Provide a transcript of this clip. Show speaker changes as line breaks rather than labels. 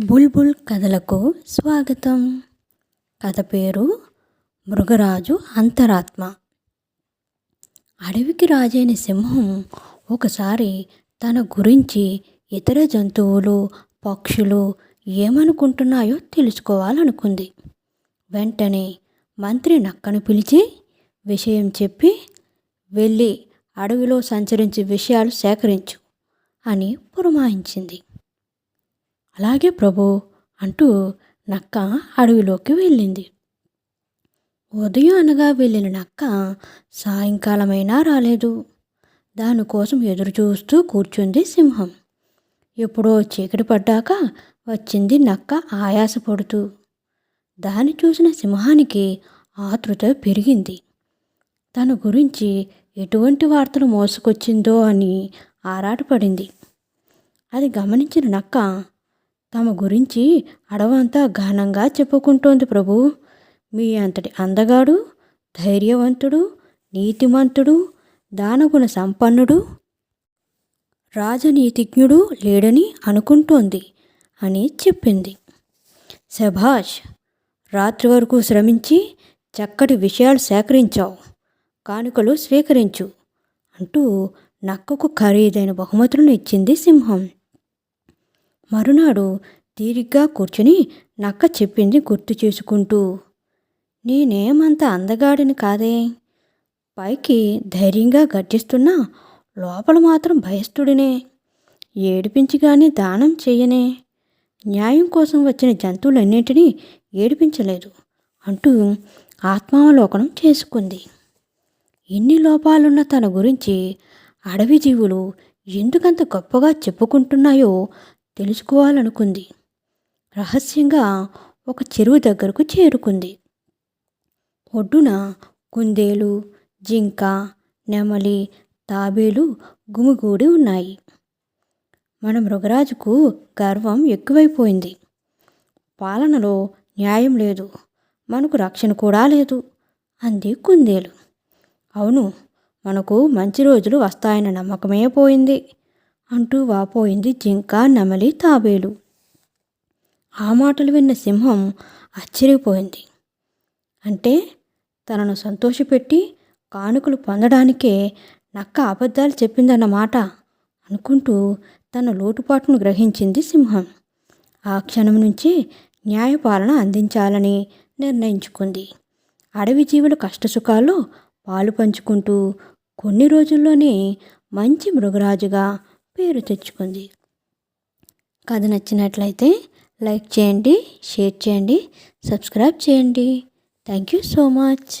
బుల్బుల్ కథలకు స్వాగతం. కథ పేరు మృగరాజు అంతరాత్మ. అడవికి రాజైన సింహం ఒకసారి తన గురించి ఇతర జంతువులు పక్షులు ఏమనుకుంటున్నాయో తెలుసుకోవాలనుకుంది. వెంటనే మంత్రి నక్కను పిలిచి విషయం చెప్పి వెళ్ళి అడవిలో సంచరించి విషయాలు సేకరించు అని పురమాయించింది. అలాగే ప్రభు అంటూ నక్క అడవిలోకి వెళ్ళింది. ఉదయం అనగా వెళ్ళిన నక్క సాయంకాలమైనా రాలేదు. దానికోసం ఎదురు చూస్తూ కూర్చుంది సింహం. ఎప్పుడో చీకటి పడ్డాక వచ్చింది నక్క ఆయాసపడుతూ. దాన్ని చూసిన సింహానికి ఆతృత పెరిగింది. తన గురించి ఎటువంటి వార్తలు మోసుకొచ్చిందో అని ఆరాటపడింది. అది గమనించిన నక్క తమ గురించి అడవంతా ఘనంగా చెప్పుకుంటోంది ప్రభు. మీ అంతటి అందగాడు ధైర్యవంతుడు నీతిమంతుడు దానగుణ సంపన్నుడు రాజనీతిజ్ఞుడు లేడని అనుకుంటోంది అని చెప్పింది. శభాష్ రాత్రి వరకు శ్రమించి చక్కటి విషయాలు సేకరించావు కానుకలు స్వీకరించు అంటూ నక్కకు ఖరీదైన బహుమతులను ఇచ్చింది సింహం. మరునాడు తీరిగ్గా కూర్చుని నక్క చెప్పింది గుర్తు చేసుకుంటూ నేనేమంత అందగాడిని కాదే? పైకి ధైర్యంగా గర్జిస్తున్నా లోపల మాత్రం భయస్థుడినే. ఏడిపించి కానీ దానం చేయనే. న్యాయం కోసం వచ్చిన జంతువులన్నింటినీ ఏడిపించలేదు అంటూ ఆత్మావలోకనం చేసుకుంది. ఎన్ని లోపాలున్న తన గురించి అడవి జీవులు ఎందుకంత గొప్పగా చెప్పుకుంటున్నాయో తెలుసుకోవాలనుకుంది. రహస్యంగా ఒక చెరువు దగ్గరకు చేరుకుంది. ఒడ్డున కుందేలు జింక నెమలి తాబేలు గుమిగూడి ఉన్నాయి. మన మృగరాజుకు గర్వం ఎక్కువైపోయింది. పాలనలో న్యాయం లేదు. మనకు రక్షణ కూడా లేదు అంది కుందేలు. అవును మనకు మంచి రోజులు వస్తాయన్న నమ్మకమే పోయింది. అంటూ వాపోయింది జింక నెమలి తాబేలు. ఆ మాటలు విన్న సింహం ఆశ్చర్యపోయింది. అంటే తనను సంతోషపెట్టి కానుకలు పొందడానికే నక్క అబద్ధాలు చెప్పిందన్నమాట అనుకుంటూ తన లోటుపాటును గ్రహించింది సింహం. ఆ క్షణం నుంచి న్యాయపాలన అందించాలని నిర్ణయించుకుంది. అడవి జీవుల కష్టసుఖాల్లో పాలు పంచుకుంటూ కొన్ని రోజుల్లోనే మంచి మృగరాజుగా పేరు తెచ్చుకుంది. కథ నచ్చినట్లయితే లైక్ చేయండి షేర్ చేయండి సబ్స్క్రైబ్ చేయండి. Thank you so much.